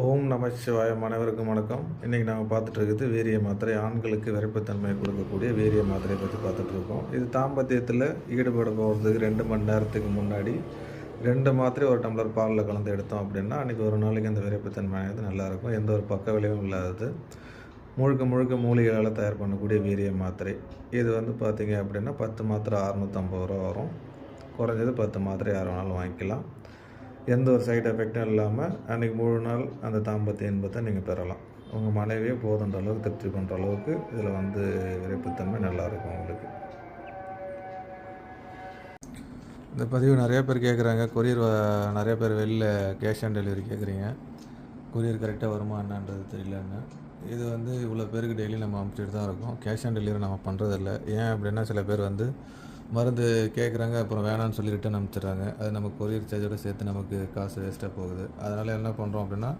ஓம் நம சிவாய அனைவருக்கும் வணக்கம். இன்றைக்கி நாங்கள் பார்த்துட்டு இருக்குது வீரிய மாத்திரை. ஆண்களுக்கு விரைப்புத்தன்மையை கொடுக்கக்கூடிய வீரிய மாத்திரையை பற்றி பார்த்துட்ருக்கோம் இது தாம்பத்தியத்தில் ஈடுபட போகிறதுக்கு ரெண்டு மணி நேரத்துக்கு முன்னாடி ரெண்டு மாத்திரை ஒரு டம்ளர் பாலில் கலந்து எடுத்தோம் அப்படின்னா அன்றைக்கி ஒரு நாளைக்கு அந்த விரைப்புத்தன்மையானது நல்லாயிருக்கும் எந்த ஒரு பக்க விளைவும் இல்லாதது. முழுக்க முழுக்க மூலிகையால் தயார் பண்ணக்கூடிய வீரிய மாத்திரை. இது வந்து பார்த்திங்க அப்படின்னா பத்து மாத்திரை அறநூற்றம்பது ரூபா வரும். குறைஞ்சது பத்து மாத்திரை யார் வேணாலும் வாங்கிக்கலாம். எந்த ஒரு சைடு எஃபெக்டும் இல்லாமல் அன்றைக்கி முழு நாள் அந்த தாம்பத்திய இன்பத்தை நீங்கள் பெறலாம். உங்கள் மனைவியே போதுன்ற அளவுக்கு திருப்தி பண்ணுற அளவுக்கு இதில் வந்து விரைப்புத்தன்மை நல்லாயிருக்கும் உங்களுக்கு. இந்த பதிவு நிறைய பேர் கேட்குறாங்க கொரியர் நிறைய பேர் வெளில கேஷ் ஆன் டெலிவரி கேட்குறீங்க கொரியர் கரெக்டாக வருமா என்னன்றது தெரியலன்னு. இது வந்து இவ்வளோ பேருக்கு டெய்லி நம்ம அனுப்பிச்சிட்டு தான் இருக்கோம். கேஷ் ஆன் டெலிவரி நம்ம பண்ணுறதில்ல ஏன் அப்படின்னா சில பேர் வந்து மருந்து கேட்குறாங்க அப்புறம் வேணான்னு சொல்லி ரிட்டன் அனுப்பிச்சிடுறாங்க. அது நம்ம கொரியர் சார்ஜோடு சேர்த்து நமக்கு காசு வேஸ்ட்டாக போகுது. அதனால் என்ன பண்ணுறோம் அப்படின்னா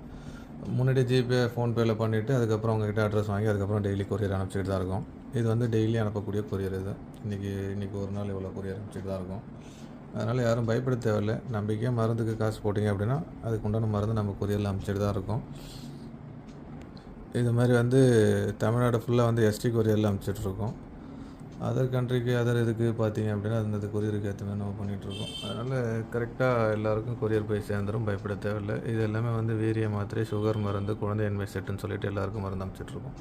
முன்னாடி ஜிபே ஃபோன்பேயில் பண்ணிவிட்டு அதுக்கப்புறம் உங்ககிட்ட அட்ரஸ் வாங்கி அதுக்கப்புறம் டெய்லி கொரியர் அனுப்பிச்சிட்டு தான் இருக்கும். இது வந்து டெய்லி அனுப்பக்கூடிய கொரியர் இது. இன்றைக்கி இன்றைக்கி ஒரு நாள் இவ்வளோ கொரியர் அனுப்பிச்சிட்டு தான் இருக்கும். அதனால் யாரும் பயப்பட தேவையில்லை. நம்பிக்கையாக மருந்துக்கு காசு போட்டிங்க அப்படின்னா அதுக்கு உண்டான மருந்து நம்ம கொரியரில் அனுப்பிச்சிட்டு தான் இருக்கும். இது மாதிரி வந்து தமிழ்நாடு ஃபுல்லாக வந்து எஸ்டி கொரியரில் அனுப்பிச்சிட்ருக்கோம் அதர் கண்ட்ரிக்கு அதர் இதுக்கு பார்த்தீங்க அப்படின்னா அந்த கொரியருக்கு ஏற்ற மாதிரி நம்ம பண்ணிகிட்ருக்கோம் அதனால் கரெக்டாக எல்லாருக்கும் கொரியர் போய் சேர்ந்துடும் பயப்பட தேவையில்லை. இது எல்லாமே வந்து வீரிய மாத்திரை சுகர் மருந்து குழந்தை என்மை செட்டுன்னு சொல்லிட்டு எல்லாருக்கும் மருந்து அமைச்சிட்ருக்கோம்